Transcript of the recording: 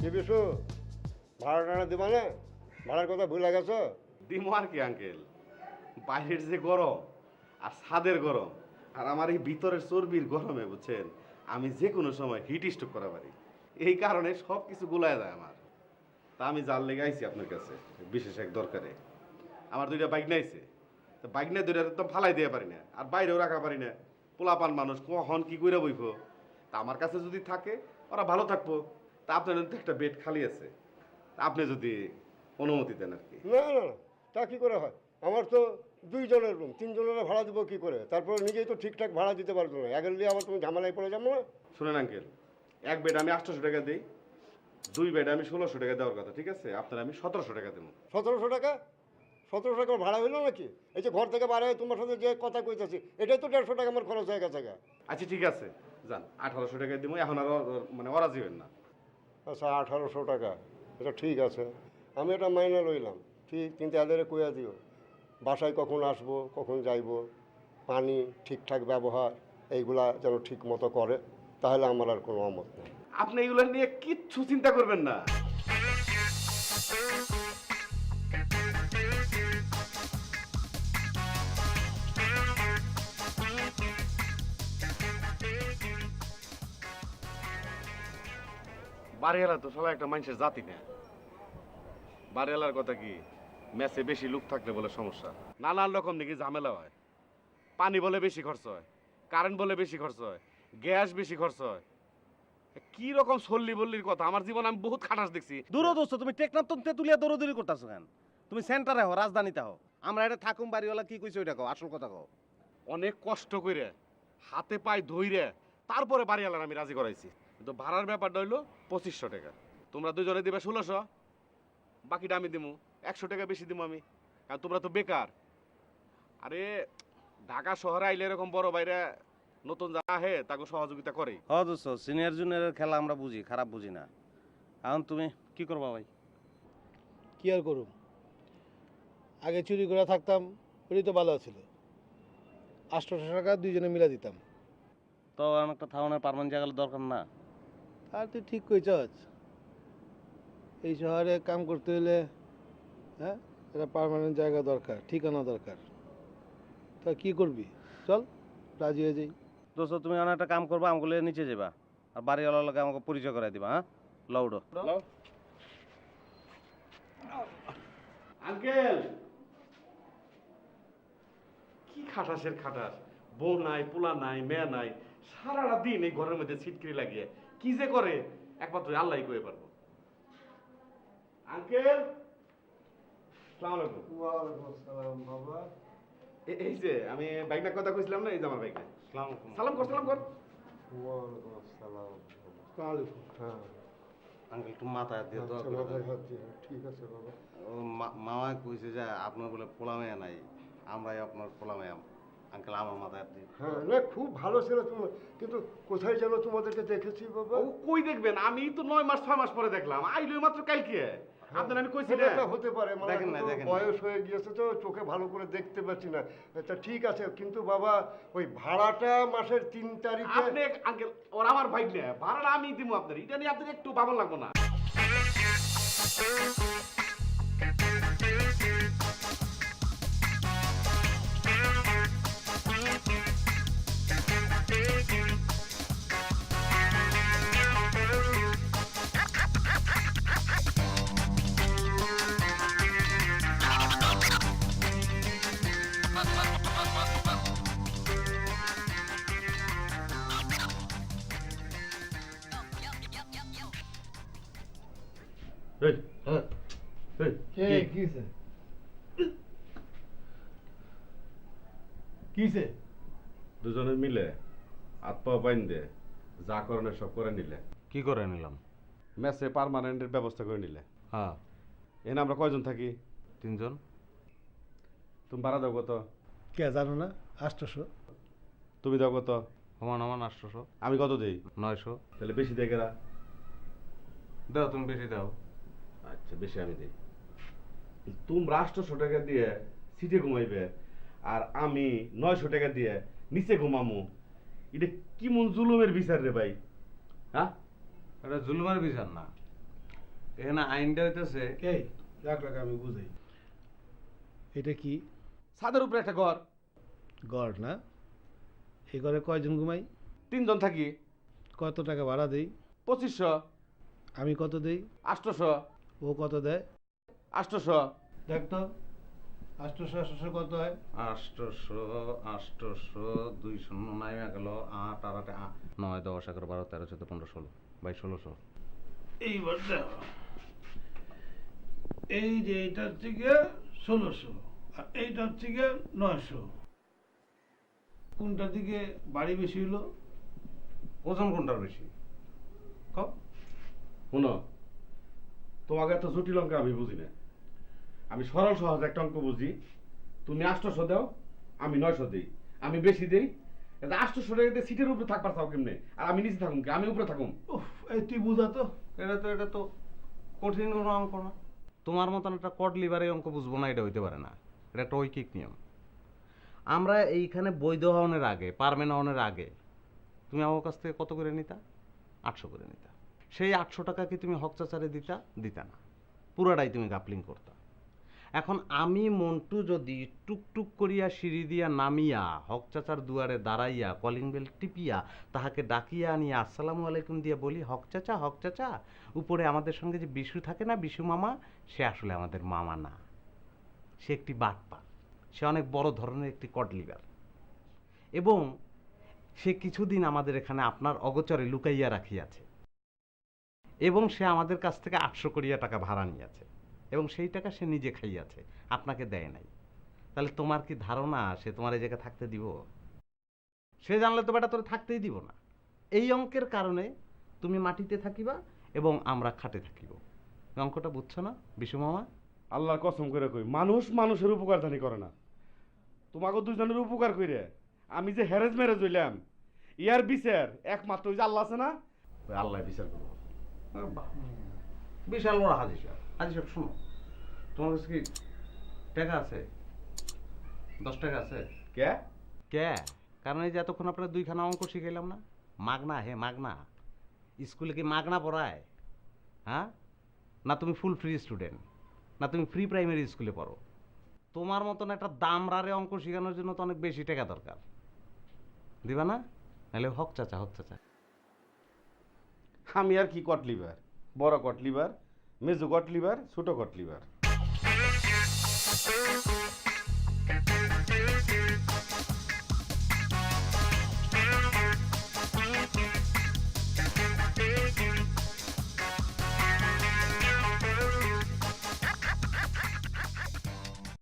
কি বিশু? ভাড়া টাড়া দিবা না? ভাড়ার কথা ভুলে গেছো? দিমো আর কি আঙ্কেল বাইরের যে গরম আর ছাদের গরম আর আমার এই ভিতরের চর্বির গরমে, বুঝছেন? আমি যে কোনো সময় হিট স্ট্রোক করা পারি। এই কারণে সব কিছু গুলায় যায় আমার। তা আমি জাল লেগে আইছি আপনার কাছে, বিশেষ এক দরকারে। আমার দুইটা বাইক নাইছে তো বাইক নিয়ে দুইটা তো ফালাই দিয়ে পারি না, আর বাইরেও রাখা পারি না। পোলাপান মানুষ কখন কি করে বইব? তা আমার কাছে যদি থাকে, ওরা ভালো থাকব। তা আপনার তো একটা বেড খালি আছে। আপনি যদি অনুমতি দেন আর কি। না না না তা কি করে হয়? আমার তো দুইজনের রুম তিনজনের ভাড়া দিব কি করে? তারপর নিজেই তো ঠিকঠাক ভাড়া দিতে পারতো না। একের দিয়ে আবার তুমি ঝামেলায় পড়ে যাব না। শুনেন আঙ্কেল এক বেড আমি আটশোশো টাকা দিই দুই বেড আমি ষোলোশো টাকা দেওয়ার কথা ঠিক আছে? আপনার আমি সতেরোশো টাকা দেবো। সতেরোশো টাকা? সতেরোশো টাকা ভাড়া হইল নাকি? এই যে ঘর থেকে বার হয়ে তোমার সাথে যে কথা কইতেছি এটাই তো দেড়শো টাকা আমার খরচ হয়ে গেছে আচ্ছা ঠিক আছে। যান আঠারোশো টাকা দিব এখন আর মানে অরাজি হবেন না। আচ্ছা আঠারোশো টাকা। এটা ঠিক আছে। আমি এটা মাইনে রইলাম ঠিক, কিন্তু এদের কইয়া দিও, বাসায় কখন আসব, কখন যাইব, পানি ঠিকঠাক ব্যবহার, এইগুলা যেন ঠিক মতো করে, তাহলে আমার আর কোনো অমত নেই। আপনি এগুলো নিয়ে কিচ্ছু চিন্তা করবেন না। বাড়িওয়ালা তো সবাই একটা মানুষের জাতি না। বাড়িওয়ালার কথা কি ম্যাচে বেশি লোক থাকলে বলে সমস্যা। নানান রকম নাকি ঝামেলা হয়। পানি বলে বেশি খরচ হয় কারেন্ট বলে বেশি খরচ হয় গ্যাস বেশি খরচ হয়। কি রকম সল্লি বল্লির কথা আমার জীবন আমি বহুত খাটাস দেখছি। দূর দোস্ত তুমি টেকনাফ তো তেতুলিয়া দৌড়দৌড়ি করতেছো কেন? তুমি সেন্টারে হও রাজধানীতে হও। আমরা এটা থাকুম বাড়িওয়ালা কি কইছো ওইটা কও আসল কথা কও। অনেক কষ্ট কইরে হাতে পায়ে ধইরে তারপরে বাড়িওয়ালার আমি রাজি করাইছি। কিন্তু ভাড়ার ব্যাপারটা হইল পঁচিশশো টাকা। তোমরা দুজনে দিবে ষোলোশো বাকিটা আমি দিমু। একশো টাকা বেশি দিমু আমি কারণ তোমরা তো বেকার। আরে ঢাকা শহরে আইলে এরকম বড় বাইরে নতুন যা আহে তাকে সহযোগিতা করে হ দোস্ত সিনিয়র জুনিয়রের খেলা আমরা বুঝি খারাপ বুঝি না। এখন তুমি কি করবা ভাই? কি আর করুম? আগে চুরি করে থাকতাম ওটাই তো ভালো ছিল। আটশোশো টাকা দুইজনে মিলা দিতাম। তো আমার একটা থাউনের পারমান জায়গার দরকার না। আর তুই ঠিক কইছস? এই শহরে কাম করতে হলে হ্যাঁ একটা পার্মানেন্ট জায়গা দরকার ঠিকানা দরকার। তা কি করবি? চল রাজি হয়ে যাই। দোস্ত তুমি অনেক একটা কাম করবা আমগুলো নিচে যাবা আর বাড়িওয়ালার লগে আমাকে পরিচয় করাই দিবা হ্যাঁ? লউডো আঙ্কেল! কি খাটাসের খাটাস? বউ নাই পোলা নাই মেয়ে নাই সারাটা দিন এই ঘরের মধ্যে ছিটকিরি লাগিয়ে। কি যে করে একমাত্র আল্লাহ কয়ে পারব। আঙ্কেল বাবা। এই যে আমি বাইকটা কথা কইছিলাম না এই যে আমার বাইকটা। সালাম কর সালাম কর। হ্যাঁ। আঙ্কেল একটু মাথায় দিয়ে দোয়া আচ্ছা, দিয়ে, ঠিক আছে বাবা। মামা কইছে যে আপনার বলে পোলা মেয়ে নাই আমরাই আপনার পোলা মেয়ে আঙ্কেল আমার মাথায় হ্যাঁ না খুব ভালো ছিল তুমি কিন্তু কোথায় যেন তোমাদেরকে দেখেছি বাবা? ও কই দেখবেন? আমি তো নয় মাস ছয় মাস পরে দেখলাম। আইলো মাত্র কালকে। আপনার আমি কইছি না হতে পারে মানে। বয়স হয়ে গিয়েছে তো চোখে ভালো করে দেখতে পাচ্ছি না। তা ঠিক আছে কিন্তু বাবা ওই ভাড়াটা মাসের তিন তারিখে আপনি আঙ্কেল ওর আমার বাইক না ভাড়া আমি দিব আপনার। এটা নিয়ে আপনার একটু ভালো লাগবো না। এই, কে কি? কিছে কিছে দুজনে মিলে হাত পা বাইন দে যা করণের সব করে নিলে। কি করে নিলাম? মেসে পার্মানেন্টের ব্যবস্থা করে নিলে। হ্যাঁ। এনে আমরা কয়জন থাকি? তিনজন। তুমি ভাড়া দাও কত? কে জানো না? আটশোশো তুমি দাও কত? সমান সমান আটশোশো আমি কত দেই? নয়শো। তাহলে বেশি কেরা? দাও তুমি বেশি দাও। আচ্ছা বেশি আমি দিই। তোমরা আটশোশো টাকা দিয়ে সিটে ঘুমাইবে আর আমি নয়শো টাকা দিয়ে নিচে ঘুমামু। এটা কি মন জুলুমের বিচার রে ভাই? হ্যাঁ? এটা জুলুমের বিচার না। এখানে আইনটা হইতেছে এই রাখ রাখ আমি বুঝাই। এটা কি? ছাদের উপরে একটা ঘর। গড় না? এই ঘরে কয়জন ঘুমাই? তিনজন থাকি। কত টাকা ভাড়া দেই? পঁচিশশো। আমি কত দেই? আষ্টশো ও কত দেয়? আষ্টশো। দেখ তো আষ্টশো আষ্টশো কত হয়? আষ্টশো আষ্টশো দুই শূন্য নাইমা গেল আট আর আটে নয় দশ এগারো বারো তেরো চোদ্দ পনেরো ষোলো বাইশ ষোলোশো। এইবার দেখো এই যে এইটা হচ্ছে গিয়ে ষোলোশো আর এইটা হচ্ছে গিয়ে নয়শো। কোনটার দিকে বাড়ি বেশি হলো ওজন কোনটার বেশি? ক? শুনো তোমাকে এত জটিল অঙ্ক আমি বুঝি না। আমি সরল সহজ একটা অঙ্ক বুঝি। তুমি আষ্টশো দাও আমি নয়শো দিই। আমি বেশি দিই? এটা আষ্টশো টাকা দিয়ে সিটের উপরে থাকবার চাও কেমনে? আর আমি নিচে থাকুম কি? আমি উপরে থাকুম? উফ এই তুই বুঝা তো। এটা তো এটা তো কঠিন কোনো অঙ্ক না। তোমার মতন একটা কড লিভারে অঙ্ক বুঝব না এটা হইতে পারে না। এটা একটা ঐকিক নিয়ম। আমরা এইখানে বৈধ হওয়ার আগে পারমেন হওয়ার আগে তুমি আমার কাছ থেকে কত করে নিতা? আটশো করে নিতা। সেই আটশো টাকা কি তুমি হক চাচারে দিতা? দিতা না। পুরাটাই তুমি গাপলিং করতা। এখন আমি মন্টু যদি টুকটুক করিয়া সিঁড়ি দিয়া নামিয়া, হক চাচার দুয়ারে দাঁড়াইয়া কলিং বেল টিপিয়া, তাহাকে ডাকিয়া আনিয়া আসসালামু আলাইকুম দিয়া বলি, হক চাচা হক চাচা, উপরে আমাদের সঙ্গে যে বিশু থাকে না, বিশু মামা, সে আসলে আমাদের মামা না। সে একটি বাটপা, সে অনেক বড় ধরনের একটি কডলিভার এবং সে কিছুদিন আমাদের এখানে আপনার অগোচরে লুকাইয়া রাখিয়াছে। এবং সে আমাদের কাছ থেকে আটশো কোটিয়া টাকা ভাড়া নিয়েছে। এবং সেই টাকা সে নিজে খাইয়াছে আপনাকে দেয় নাই। তাহলে তোমার কি ধারণা সে তোমার এই জায়গায় থাকতে দিব? সে জানলে তো বেটা তোর থাকতেই দিব না। এই অঙ্কের কারণে তুমি মাটিতে থাকিবা এবং আমরা খাটে থাকিব। অঙ্কটা বুঝছ না বিশু মামা? আল্লাহর কসম করে কই মানুষ মানুষের উপকার জানি করে না। তোমাকে দুজনের উপকার কইরে আমি যে হ্যারেজ ম্যারেজ হইলাম ইয়ার বিচার একমাত্র ওই যে আল্লাহ আছে না? ওই আল্লাহ বিচার করব বিশাল বড় হাজি সাহেব হাজি সাহেব শোনো। তোমার কাছে কি টাকা আছে? দশ টাকা আছে? কে? কে? কারণ এই যে এতক্ষণ আপনার দুইখানা অঙ্ক শিখাইলাম না? মাগনা হে মাগনা। স্কুলে কি মাগনা পড়ায়? হ্যাঁ? না তুমি ফুল ফ্রি স্টুডেন্ট না তুমি ফ্রি প্রাইমারি স্কুলে পড়ো? তোমার মতন একটা দামরারে অঙ্ক শেখানোর জন্য তো অনেক বেশি টাকা দরকার। দিবা না? নাহলে হক চাচা হক চাচা। আমি আর কি কট লিভার? বড় কট লিভার মেজো কট লিভার ছোট কট Thank you.